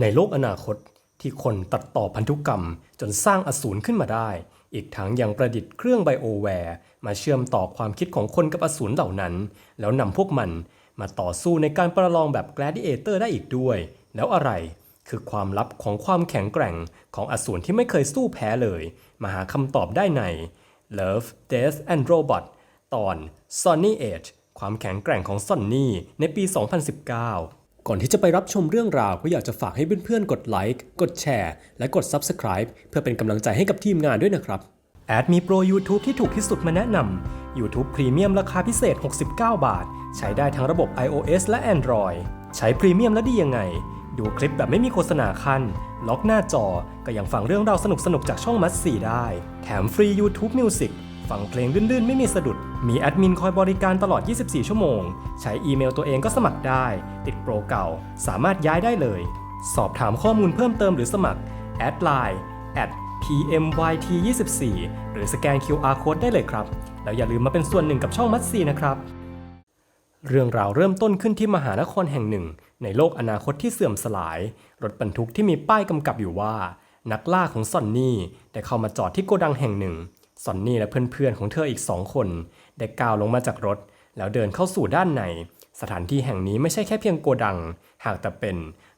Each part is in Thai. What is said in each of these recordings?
ในโลกอนาคตที่คนตัดต่อพันธุกรรมจนสร้างอสูรขึ้นมาได้ อีกทั้งยังประดิษฐ์เครื่องไบโอแวร์มาเชื่อมต่อความคิดของคนกับอสูรเหล่านั้น แล้วนำพวกมันมาต่อสู้ในการประลองแบบ gladiator ได้อีกด้วย แล้วอะไรคือความลับของความแข็งแกร่งของอสูรที่ไม่เคยสู้แพ้เลย มาหาคำตอบได้ใน Love, Death and Robot ตอน Sonny Age ความแข็งแกร่งของซอนนี่ในปี 2019 ก่อนที่จะไปรับชมเรื่องราว ก็อยากจะฝากให้เพื่อนๆ กดไลค์กดแชร์และกด Subscribe เพื่อเป็นกำลังใจให้กับทีมงานด้วยนะครับแอดมีโปร YouTube ที่ถูกที่สุดมาแนะนำ YouTube Premium ราคาพิเศษ 69 บาท ใช้ได้ทั้งระบบ iOS และ Android ใช้พรีเมียมแล้วดียังไง ดูคลิปแบบไม่มีโฆษณาขั้นล็อกหน้าจอ ก็ยังฟังเรื่องราวสนุกๆ จากช่องมัดสีได้ แถมฟรี YouTube Music ฟังเพลงลื่นๆ ไม่มีสะดุด มีแอดมินคอยบริการตลอด 24 ชั่วโมง ใช้อีเมลตัวเองก็สมัครได้ ติดโปรเก่า สามารถย้ายได้เลย สอบถามข้อมูลเพิ่มเติมหรือสมัครแอดไลน์ at pmyt24 หรือสแกน QR code ได้เลยครับ แล้วอย่าลืมมาเป็นส่วนหนึ่งกับช่องมัดซีนะครับ เรื่องราวเริ่มต้นขึ้นที่มหานครแห่งหนึ่ง ในโลกอนาคตที่เสื่อมสลาย รถบรรทุกที่มีป้ายกำกับอยู่ว่า นักล่าของซอนนี่ได้เข้ามาจอดที่โกดังแห่งหนึ่ง ซอนนี่และเพื่อนๆของเธออีกสองคน ได้ก้าวลงมาจากรถ แล้วเดินเข้าสู่ด้านใน สถานที่แห่งนี้ไม่ใช่แค่เพียงโกดัง หากแต่เป็น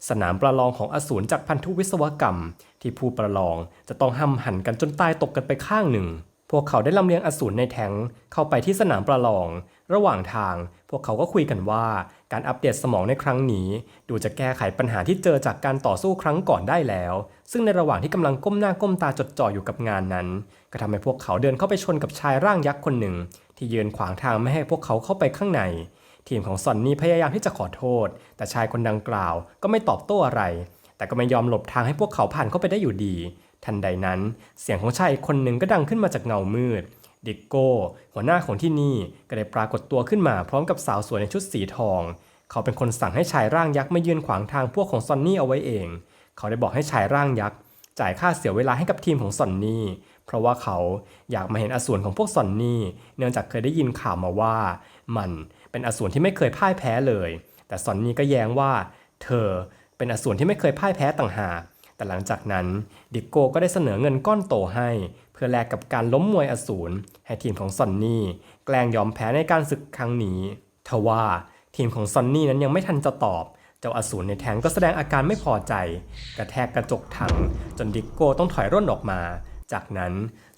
สนามประลองของอสูรจากพันธุวิศวกรรม ที่ผู้ประลองจะต้องห้ำหันกันจนตายตกกันไปข้างหนึ่ง พวกเขาได้ลำเลียงอสูรในแทงเข้าไปที่สนามประลอง ระหว่างทาง พวกเขาก็คุยกันว่า การอัปเดตสมองในครั้งนี้ ดูจะแก้ไขปัญหาที่เจอจากการต่อสู้ครั้งก่อนได้แล้ว ซึ่งในระหว่างที่กำลังก้มหน้าก้มตาจดจ่ออยู่กับงานนั้น ก็ทำให้พวกเขาเดินเข้าไปชนกับชายร่างยักษ์คนหนึ่ง ที่ยืนขวางทางไม่ให้พวกเขาเข้าไปข้างใน ทีมของซอนนี่พยายามที่จะขอโทษ แต่ชายคนดังกล่าวก็ไม่ตอบโต้อะไร แต่ก็ไม่ยอมหลบทางให้พวกเขาผ่านเข้าไปได้อยู่ดี ทันใดนั้น เสียงของชายคนหนึ่งก็ดังขึ้นมาจากเงามืด ดิกโก้ หัวหน้าของที่นี่ก็ได้ปรากฏตัวขึ้นมาพร้อมกับสาวสวยในชุดสีทอง เขาเป็นคนสั่งให้ชายร่างยักษ์มายืนขวางทางพวกของซอนนี่เอาไว้เอง เขาได้บอกให้ชายร่างยักษ์จ่ายค่าเสียเวลาให้กับทีมของซอนนี่ เพราะว่าเขาอยากมาเห็นอสูรของพวกซอนนี่ เนื่องจากเคยได้ยินข่าวมาว่า มันเป็นอสูรที่ไม่เคยพ่ายแพ้เลย แต่ซอนนี่ก็แย้งว่า เธอเป็นอสูรที่ไม่เคยพ่ายแพ้ต่างหาก แต่หลังจากนั้นดิโก้ก็ได้เสนอเงินก้อนโตให้ เพื่อแลกกับการล้มมวยอสูรให้ทีมของซอนนี่แกล้งยอมแพ้ในการศึกครั้งนี้ทว่าทีมของซอนนี่นั้นยังไม่ทันจะตอบ เจ้าอสูรในแทงก็แสดงอาการไม่พอใจ กระแทกกระจกถัง จนดิโก้ต้องถอยร่นออกมา จากนั้น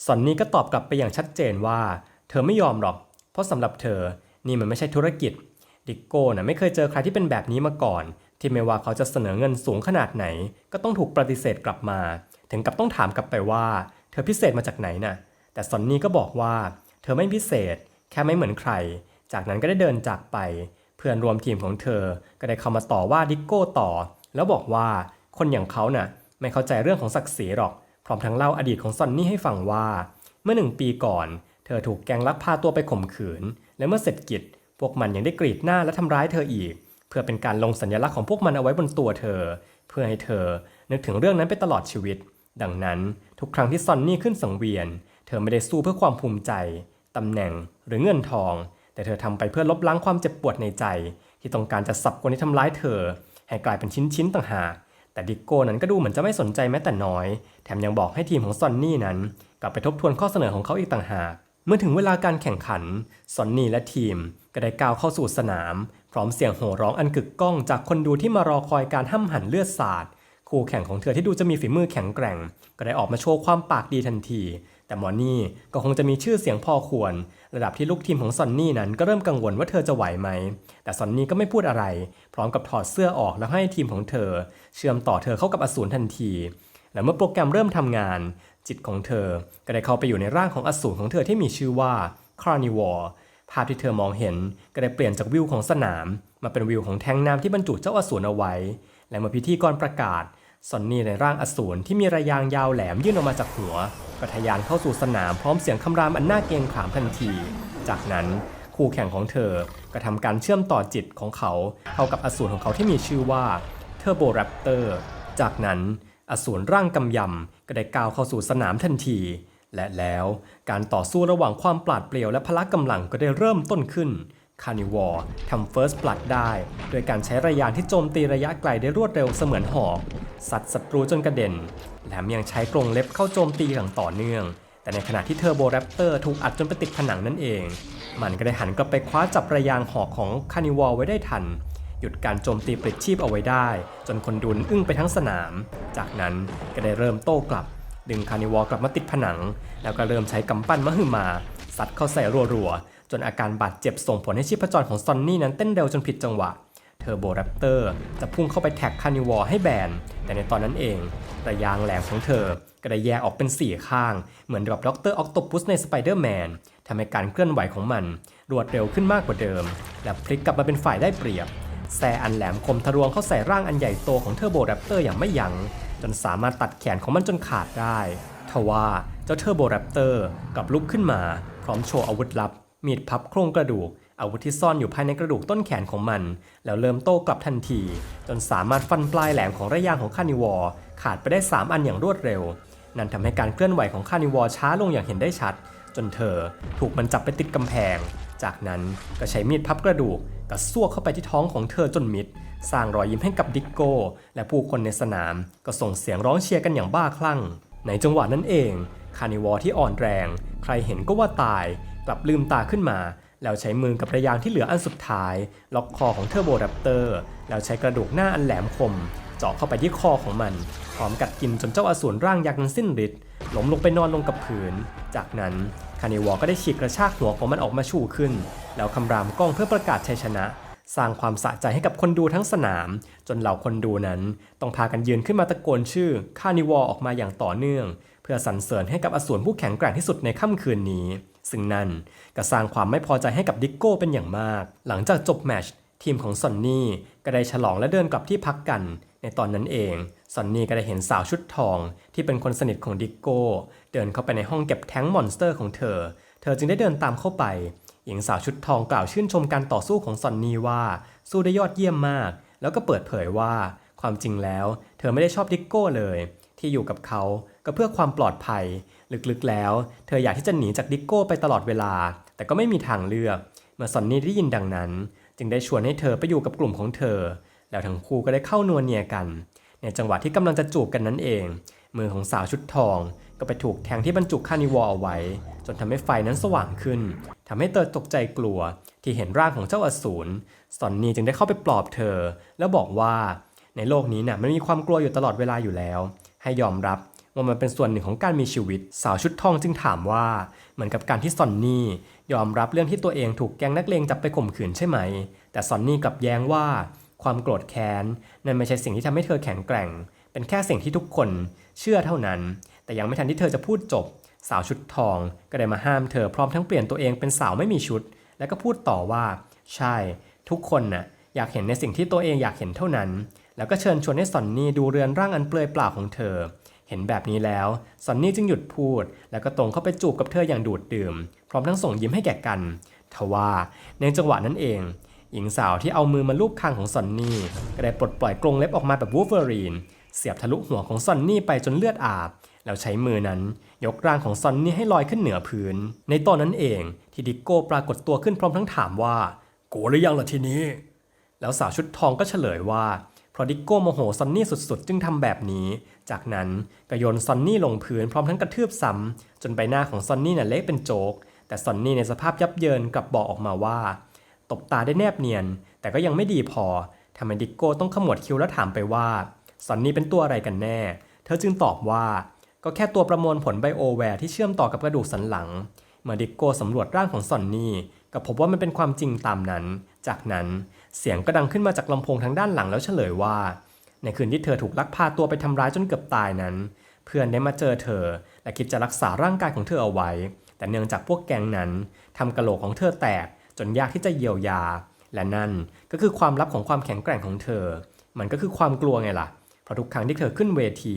ซอนนี่ก็ตอบกลับไปอย่างชัดเจนว่า เธอไม่ยอมหรอก เพราะสำหรับเธอนี่มันไม่ใช่ธุรกิจ ดิโก้น่ะไม่เคยเจอใครที่เป็นแบบนี้มาก่อน ที่ไม่ว่าเขาจะเสนอเงินสูงขนาดไหน ก็ต้องถูกปฏิเสธกลับมา ถึงกับต้องถามกลับไปว่า เธอพิเศษมาจากไหนน่ะ แต่ซอนนี่ก็บอกว่า เธอไม่พิเศษ แค่ไม่เหมือนใคร จากนั้นก็ได้เดินจากไป เพื่อนรวมทีมของเธอ ก็ได้เข้ามาต่อว่าดิโก้ต่อ แล้วบอกว่าคนอย่างเขาน่ะไม่เข้าใจเรื่องของศักดิ์ศรีหรอก พร้อมทั้งเล่าอดีตของซอนนี่ให้ฟังว่า เมื่อหนึ่งปีก่อน เธอถูกแกงลักพาตัวไปข่มขืน และเมื่อเสร็จกิจ พวกมันยังได้กรีดหน้าและทำร้ายเธออีก พื่อเป็นการลงสัญลักษณ์ของพวกมันเอาไว้บนตัวเธอ เพื่อให้เธอนึกถึงเรื่องนั้นไปตลอดชีวิต ดังนั้นทุกครั้งที่ซอนนี่ขึ้นสังเวียน เธอไม่ได้สู้เพื่อความภูมิใจตำแหน่งหรือเงินทอง แต่เธอทำไปเพื่อลบล้างความเจ็บปวดในใจ ที่ต้องการจะสับคนที่ทำร้ายเธอ ให้กลายเป็นชิ้นๆต่างหากแต่ดิโก้นั้นก็ดูเหมือนจะไม่สนใจแม้แต่น้อย แถมยังบอกให้ทีมของซอนนี่นั้น กลับไปทบทวนข้อเสนอของเขาอีกต่างหาก เมื่อถึงเวลาการแข่งขัน ซอนนี่และทีมก็ได้ก้าวเข้าสู่สนาม พร้อมเสียงโห่ร้องอันกึกก้องจากคนดูที่มารอคอยการห้ำหั่นเลือดสาด คู่แข่งของเธอที่ดูจะมีฝีมือแข็งแกร่ง ก็ได้ออกมาโชว์ความปากดีทันที แต่มอนนี่ก็คงจะมีชื่อเสียงพอควร ระดับที่ลูกทีมของซอนนี่นั้นก็เริ่มกังวลว่าเธอจะไหวไหม แต่ซอนนี่ก็ไม่พูดอะไร พร้อมกับถอดเสื้อออกแล้วให้ทีมของเธอ เชื่อมต่อเธอเข้ากับอสูรทันที และเมื่อโปรแกรมเริ่มทำงาน จิตของเธอก็ได้เข้าไปอยู่ในร่างของอสูรของเธอที่มีชื่อว่า Carnivore ภาพที่เธอมองเห็นก็ได้เปลี่ยนจากวิวของสนาม มาเป็นวิวของแทงน้ำที่บรรจุเจ้าอสูรเอาไว้ และเมื่อพิธีกรประกาศซอนนี่ในร่างอสูรที่มีระยางยาวแหลมยื่นออกมาจากหัวก็ทะยานเข้าสู่สนามพร้อมเสียงคำรามอันน่าเกรงขามทันที จากนั้นคู่แข่งของเธอก็ทำการเชื่อมต่อจิตของเขาเข้ากับอสูรของเขาที่มีชื่อว่าเทอร์โบแรปเตอร์ จากนั้นอสูรร่างกำยำก็ได้ก้าวเข้าสู่สนามทันที และแล้วการต่อสู้ระหว่างความปราดเปรียวและพละกำลังก็ได้เริ่มต้นขึ้นคาร์นิวอร์ทำ First Blood ได้ โดยการใช้ระยานที่โจมตีระยะไกลได้รวดเร็วเสมือนหอกสัตว์ศัตรูจนกระเด็นแถมยังใช้กรงเล็บเข้าโจมตีอย่างต่อเนื่อง แต่ในขณะที่เทอร์โบแรปเตอร์ถูกอัดจนไปติดผนังนั่นเอง มันก็ได้หันกลับไปคว้าจับระยางหอกของคานิวอลไว้ได้ทัน หยุดการโจมตีปลิดชีพเอาไว้ได้ จนคนดูนอึ้งไปทั้งสนาม จากนั้นก็ได้เริ่มโต้กลับ ดึงคานิวอลกลับมาติดผนัง แล้วก็เริ่มใช้กำปั้นมหึมาซัดเข้าใส่รัวๆ จนอาการบาดเจ็บส่งผลให้ชีพจรของซอนนี่นั้นเต้นเร็วจนผิดจังหวะ เทอร์โบแรปเตอร์จะพุ่งเข้าไปแท็กคานิวอลให้แบน แต่ในตอนนั้นเองระยางแหลมของเธอก็ได้แยกออกเป็น 4 ข้าง เหมือนกับด็อกเตอร์ออกตปุสในสไปเดอร์แมนทำให้การเคลื่อนไหวของมัน รวดเร็วขึ้นมากกว่าเดิม และพลิกกลับมาเป็นฝ่ายได้เปรียบแซอันแหลมคมทะลวงเข้าใส่ร่างอันใหญ่โตของเทอร์โบแรปเตอร์อย่างไม่ยัง้ง จนสามารถตัดแขนของมันจนขาดได้ทว่าเจ้าเทอร์โบแรปเตอร์กลับลุกขึ้นมา พร้อมโชว์อาวุธลับ มีดพับโครงกระดูก อาวุธที่ซ่อนอยู่ภายในกระดูกต้นแขนของมัน แล้วเริ่มโต้กลับทันที จนสามารถฟันปลายแหลมของระยางของคานิวอร์ขาดไปได้ 3 อันอย่างรวดเร็ว นั่นทำให้การเคลื่อนไหวของคานิวอร์ช้าลงอย่างเห็นได้ชัด จนเธอถูกมันจับไปติดกำแพง จากนั้นก็ใช้มีดพับกระดูกกระซวกเข้าไปที่ท้องของเธอจนมิด สร้างรอยยิ้มให้กับดิกโก้ และผู้คนในสนามก็ส่งเสียงร้องเชียร์กันอย่างบ้าคลั่ง ในจังหวะนั้นเอง คานิวอที่อ่อนแรง ใครเห็นก็ว่าตาย กลับลืมตาขึ้นมา แล้วใช้มือกับระยางที่เหลืออันสุดท้าย ล็อกคอของเทอร์โบแรปเตอร์ แล้วใช้กระดูกหน้าอันแหลมคม เจาะเข้าไปที่คอของมัน พร้อมกัดกินจนเจ้าอสูรร่างยักษ์นั้นสิ้นฤทธิ์ล้มลงไปนอนลงกับพื้นจากนั้นคานิวอก็ได้ฉีกกระชากหัวของมันออกมาชูขึ้น แล้วคำรามกล้องเพื่อประกาศชัยชนะ สร้างความสะใจให้กับคนดูทั้งสนาม จนเหล่าคนดูนั้น ต้องพากันยืนขึ้นมาตะโกนชื่อคานิวอออกมาอย่างต่อเนื่อง เพื่อสรรเสริญให้กับอสูรผู้แข็งแกร่งที่สุดในค่ำคืนนี้ ซึ่งนั่นก็สร้างความไม่พอใจให้กับดิกโก้เป็นอย่างมาก หลังจากจบแมชทีมของซอนนี่ก็ได้ฉลองและเดินกลับที่พักกัน ในตอนนั้นเองซอนนี่ก็ได้เห็นสาวชุดทอง ที่เป็นคนสนิทของดิกโก้ เดินเข้าไปในห้องเก็บแท้งมอนสเตอร์ของเธอ เธอจึงได้เดินตามเข้าไป หญิงสาวชุดทองกล่าวชื่นชมการต่อสู้ของซอนนี่ว่า สู้ได้ยอดเยี่ยมมาก แล้วก็เปิดเผยว่า ความจริงแล้ว เธอไม่ได้ชอบดิกโก้เลย ที่อยู่กับเขาก็เพื่อความปลอดภัย ลึกๆแล้ว เธออยากที่จะหนีจากดิกโก้ไปตลอดเวลา แต่ก็ไม่มีทางเลือก เมื่อซอนนี่ได้ยินดังนั้น จึงได้ชวนให้เธอไปอยู่กับกลุ่มของเธอ แล้วทั้งคู่ก็ได้เข้านวเนียกัน ในจังหวะที่กำลังจะจูบกันนั้นเอง มือของสาวชุดทอง ก็ไปถูกแทงที่บรรจุคานิวอลเอาไว้ จนทำให้ไฟนั้นสว่างขึ้นทำให้เตอตกใจกลัว ที่เห็นร่างของเจ้าอสูรซอนนี่จึงได้เข้าไปปลอบเธอ แล้วบอกว่าในโลกนี้น่ะมันมีความกลัวอยู่ตลอดเวลาอยู่แล้ว ให้ยอมรับว่ามันเป็นส่วนหนึ่งของการมีชีวิต สาวชุดทองจึงถามว่า เหมือนกับการที่ซอนนี่ยอมรับเรื่องที่ตัวเองถูกแก๊งนักเลงจับไปข่มขืนใช่ไหม แต่ซอนนี่กลับแย้งว่า ความโกรธแค้นนั่นไม่ใช่สิ่งที่ทำให้เธอแข็งแกร่ง เป็นแค่สิ่งที่ทุกคน เชื่อเท่านั้น แต่ยังไม่ทันที่เธอจะพูดจบ สาวชุดทองก็ได้มาห้ามเธอพร้อมทั้งเปลี่ยนตัวเองเป็นสาวไม่มีชุด แล้วก็พูดต่อว่า ใช่ ทุกคนน่ะอยากเห็นในสิ่งที่ตัวเองอยากเห็นเท่านั้น แล้วก็เชิญชวนให้ซอนนี่ดูเรือนร่างอันเปลือยเปล่าของเธอ เห็นแบบนี้แล้วซอนนี่จึงหยุดพูด แล้วก็ตรงเข้าไปจูบกับเธออย่างดูดดื่ม พร้อมทั้งส่งยิ้มให้แก่กัน ทว่าในจังหวะนั้นเองหญิงสาวที่เอามือมาลูบคางของซอนนี่ก็ได้ปลดปล่อยกรงเล็บออกมาแบบวูฟเวอรีน เสียบทะลุหัวของซอนนี่ไปจนเลือดอาบ แล้วใช้มือนั้นยกร่างของซอนนี่ให้ลอยขึ้นเหนือพื้น ในตอนนั้นเองที่ดิโก้ปรากฏตัวขึ้นพร้อมทั้งถามว่าโกรธหรือยังล่ะทีนี้ แล้วสาวชุดทองก็เฉลยว่าเพราะดิโก้โมโหซอนนี่สุดๆ จึงทำแบบนี้ จากนั้นก็โยนซอนนี่ลงพื้นพร้อมทั้งกระทืบซ้ำจนใบหน้าของซอนนี่น่ะเละเป็นโจก แต่ซอนนี่ในสภาพยับเยินกลับบอกออกมาว่า ตบตาได้แนบเนียน แต่ก็ยังไม่ดีพอทำให้ดิโก้ต้องขมวดคิ้วแล้วถามไปว่า ซอนนี่เป็นตัวอะไรกันแน่ เธอจึงตอบว่า ก็แค่ตัวประมวลผลไบโอแวร์ที่เชื่อมต่อกับกระดูกสันหลัง เมื่อดิกโกสำรวจร่างของซอนนี่ก็พบว่ามันเป็นความจริงตามนั้น จากนั้นเสียงก็ดังขึ้นมาจากลำโพงทางด้านหลังแล้วเฉลยว่า ในคืนที่เธอถูกลักพาตัวไปทำร้ายจนเกือบตายนั้น เพื่อนได้มาเจอเธอ และคิดจะรักษาร่างกายของเธอเอาไว้ แต่เนื่องจากพวกแกงนั้นทำกระโหลกของเธอแตกจนยากที่จะเยียวยา และนั่นก็คือความลับของความแข็งแกร่งของเธอ มันก็คือความกลัวไงล่ะ เพราะทุกครั้งที่เธอขึ้นเวที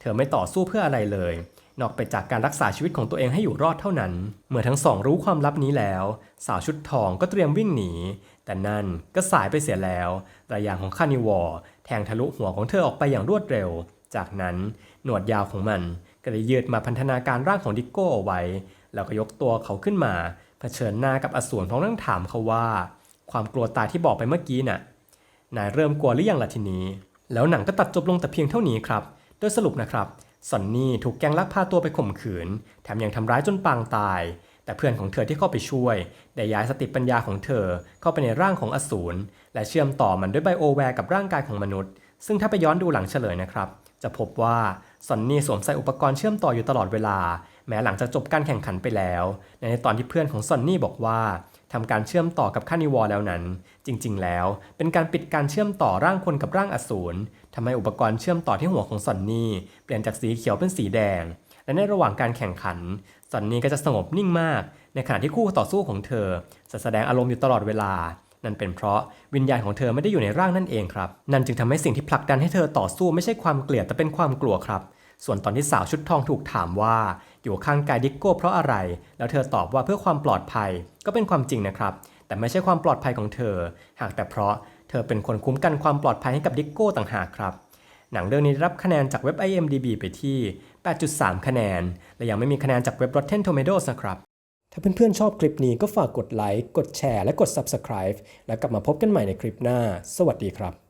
เธอไม่ต่อสู้เพื่ออะไรเลย นอกไปจากการรักษาชีวิตของตัวเองให้อยู่รอดเท่านั้น เมื่อทั้งสองรู้ความลับนี้แล้ว สาวชุดทองก็เตรียมวิ่งหนี แต่นั่นก็สายไปเสียแล้วระยางของคานิวอร์แทงทะลุหัวของเธอออกไปอย่างรวดเร็ว จากนั้นหนวดยาวของมันก็ได้ยืดมาพันธนาการร่างของดิโก้เอาไว้ แล้วก็ยกตัวเขาขึ้นมาเผชิญหน้ากับอสูรพร้อมทั้งถามเขาว่า ความกลัวตายที่บอกไปเมื่อกี้น่ะนายเริ่มกลัวหรือยังล่ะทีนี้ แล้วหนังก็ตัดจบลงแต่เพียงเท่านี้ครับ โดยสรุปนะครับซอนนี่ถูกแก๊งลักพาตัวไปข่มขืน แถมยังทำร้ายจนปางตาย แต่เพื่อนของเธอที่เข้าไปช่วย ได้ย้ายสติปัญญาของเธอเข้าไปในร่างของอสูร และเชื่อมต่อมันด้วยไบโอแวร์กับร่างกายของมนุษย์ ซึ่งถ้าไปย้อนดูหลังเฉลยนะครับ จะพบว่าซอนนี่สวมใส่อุปกรณ์เชื่อมต่ออยู่ตลอดเวลา แม้หลังจากจบการแข่งขันไปแล้ว ในตอนที่เพื่อนของซอนนี่บอกว่า ทำการเชื่อมต่อกับคานิวอร์แล้วนั้น จริง ๆ แล้ว เป็นการปิดการเชื่อมต่อร่างคนกับร่างอสูรทำให้อุปกรณ์เชื่อมต่อที่หัวของซอนนี่เปลี่ยนจากสีเขียวเป็นสีแดง และในระหว่างการแข่งขันซอนนี่ก็จะสงบนิ่งมาก ในขณะที่คู่ต่อสู้ของเธอจะแสดงอารมณ์อยู่ตลอดเวลา นั่นเป็นเพราะวิญญาณของเธอไม่ได้อยู่ในร่างนั่นเองครับ นั่นจึงทำให้สิ่งที่ผลักดันให้เธอต่อสู้ไม่ใช่ความเกลียดแต่เป็นความกลัวครับ ส่วนตอนที่สาวชุดทองถูกถามว่า อยู่ข้างกายดิกโก้เพราะอะไร แล้วเธอตอบว่าเพื่อความปลอดภัยก็เป็นความจริงนะครับ แต่ไม่ใช่ความปลอดภัยของเธอ หากแต่เพราะเธอเป็นคนคุ้มกันความปลอดภัยให้กับดิกโก้ต่างหากครับ หนังเรื่องนี้รับคะแนนจากเว็บ IMDb ไปที่ 8.3 คะแนน และยังไม่มีคะแนนจากเว็บ Rotten Tomatoes นะครับถ้าเพื่อนๆชอบคลิปนี้ก็ฝากกดไลค์ กดแชร์ และกด Subscribe แล้วกลับมาพบกันใหม่ในคลิปหน้า สวัสดีครับ